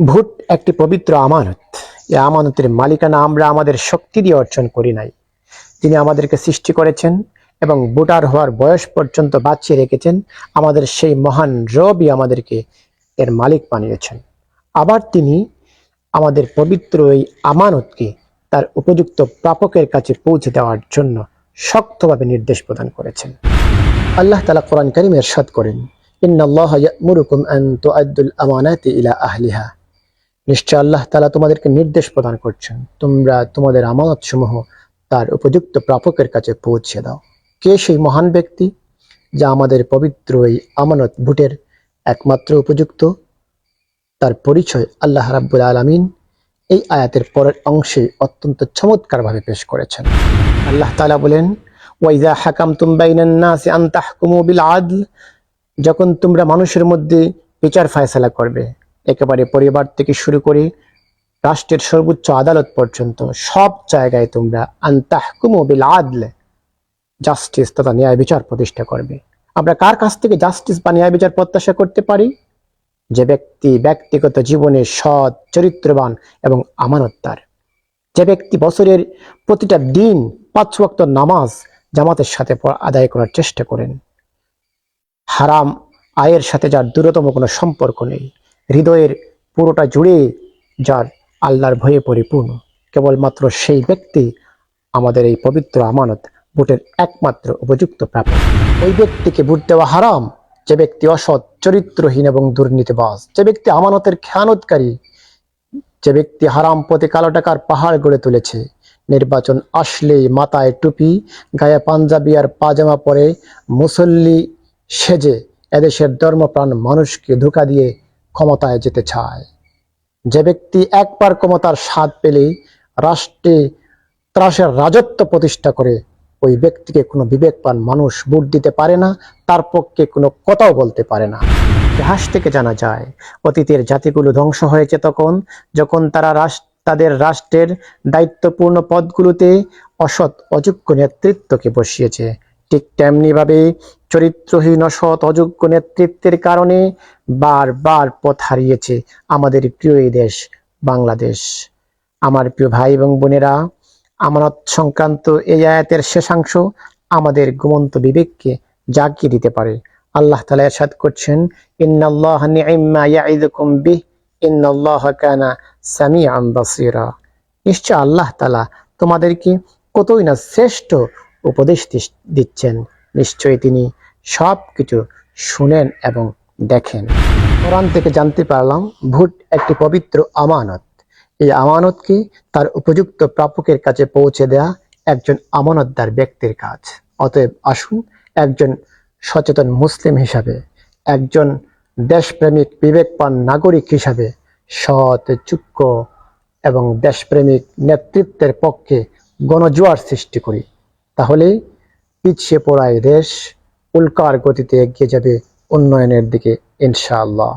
Vote একটি পবিত্র আমানত। এই আমানতের মালিকানা আমরা আমাদের শক্তি দিয়ে অর্জন করি নাই। তিনি আমাদেরকে সৃষ্টি করেছেন এবং ভোটার হওয়ার বয়স পর্যন্ত বাঁচিয়ে রেখেছেন, আমাদের সেই মহান রবই আমাদেরকে এর মালিক বানিয়েছেন। আবার তিনি আমাদের পবিত্র এই আমানতকে তার উপযুক্ত প্রাপকের কাছে পৌঁছে দেওয়ার জন্য শক্তভাবে নির্দেশ প্রদান করেছেন। আল্লাহ তালা কোরআন করিম এরশাদ করেন, ইন্নাল্লাহ ইয়া'মুরুকুম আন তুআদ্দুল আমানাতি ইলা আহলিহা। নিশ্চয় আল্লাহ তালা তোমাদেরকে নির্দেশ প্রদান করছেন। তোমরা তোমাদের আমানত সমূহ তার উপযুক্ত প্রাপকের কাছে পৌঁছে দাও। কে সেই মহান ব্যক্তি যা আমাদের পবিত্র এই আমানত ভোটের একমাত্র উপযুক্ত? তার পরিচয় আল্লাহ রাব্বুল আলামিন এই আয়াতের পরের অংশে অত্যন্ত চমৎকারভাবে পেশ করেছেন। আল্লাহ তালা বলেন ওয়াইজা হাকামতুম বাইনান নাসি আন তাহকুমু বিল আদল। যখন তোমরা মানুষের মধ্যে বিচার ফায়সালা করবে একেবারে পরিবার থেকে শুরু করে রাষ্ট্রের সর্বোচ্চ আদালত পর্যন্ত সব জায়গায় তোমরা আন্তাহকুমু বিল আদল জাস্টিস তথা ন্যায় বিচার প্রতিষ্ঠা করবে। আমরা কার কাছ থেকে জাস্টিস বা ন্যায় বিচার প্রত্যাশা করতে পারি? যে ব্যক্তি ব্যক্তিগত জীবনে সৎ, চরিত্রবান এবং আমানতদার। যে ব্যক্তি বছরের প্রতিটা দিন পাঁচ ওয়াক্ত নামাজ জামাতের সাথে আদায় করার চেষ্টা করেন। হারাম আয়ের সাথে যার দূরতম কোনো সম্পর্ক নেই। হৃদয়ের পুরোটা জুড়ে যার আল্লাহর ভয়ে পরিপূর্ণ। কেবলমাত্র সেই ব্যক্তি আমাদের এই পবিত্র আমানত ভোটের একমাত্র উপযুক্ত প্রাপক ওই ব্যক্তিকে ভোট দেওয়া হারাম। যে ব্যক্তি অসৎ, চরিত্রহীন এবং দুর্নীতিবাস যে ব্যক্তি আমানতের খেয়ানতকারী, যে ব্যক্তি হারাম পথে কালো টাকার পাহাড় গড়ে তুলেছে, নির্বাচন আসলেই মাথায় টুপি, গায়ে পাঞ্জাবি আর পাজামা পরে মুসল্লি সেজে এদেশের ধর্মপ্রাণ মানুষকে ধোকা দিয়ে ক্ষমতায় যেতে চায়। যে ব্যক্তি একবার ক্ষমতার স্বাদ পেলেই রাষ্ট্রে ত্রাসের রাজত্ব প্রতিষ্ঠা করে, ওই ব্যক্তিকে কোনো বিবেকবান মানুষ ভোট দিতে পারে না, তার পক্ষে কোনো কথাও বলতে পারে না। ইতিহাস থেকে জানা যায়, অতীতের জাতিগুলো ধ্বংস হয়েছে তখন, যখন তারা রাষ্ট্র, তাদের রাষ্ট্রের দায়িত্বপূর্ণ পদগুলোতে অসৎ, অযোগ্য নেতৃত্বকে বসিয়েছে। ঠিক তেমনি ভাবে চরিত্রহীন, সৎ, অযোগ্য নেতৃত্বের কারণে বারবার পথ হারিয়েছে আমাদের প্রিয় এই দেশ, বাংলাদেশ। আমার প্রিয় ভাই এবং বোনেরা, আমানত সংক্রান্ত এই আয়াতের শেষাংশ আমাদের ঘুমন্ত বিবেককে জাগিয়ে দিতে পারে। আল্লাহ তালা এরশাদ করছেন, ইন্নাল্লাহ ইন্নাল্লাহ নিশ্চয় আল্লাহ তালা তোমাদেরকে কতই না শ্রেষ্ঠ উপদেশ দিচ্ছেন। নিশ্চয়ই তিনি সব কিছু শুনেন এবং দেখেন। কোরআন থেকে জানতে পারলাম ভোট একটি পবিত্র আমানত। এই আমানতকে তার উপযুক্ত প্রাপকের কাছে পৌঁছে দেয়া একজন আমানতদার ব্যক্তির কাজ। অতএব আসুন একজন সচেতন মুসলিম হিসাবে, একজন দেশপ্রেমিক বিবেকবান নাগরিক হিসাবে সৎ যোগ্য এবং দেশপ্রেমিক নেতৃত্বের পক্ষে গণজোয়ার সৃষ্টি করি। তাহলে পিছিয়ে পড়ায় দেশ উল্কার গতিতে এগিয়ে যাবে উন্নয়নের দিকে ইনশাআল্লাহ।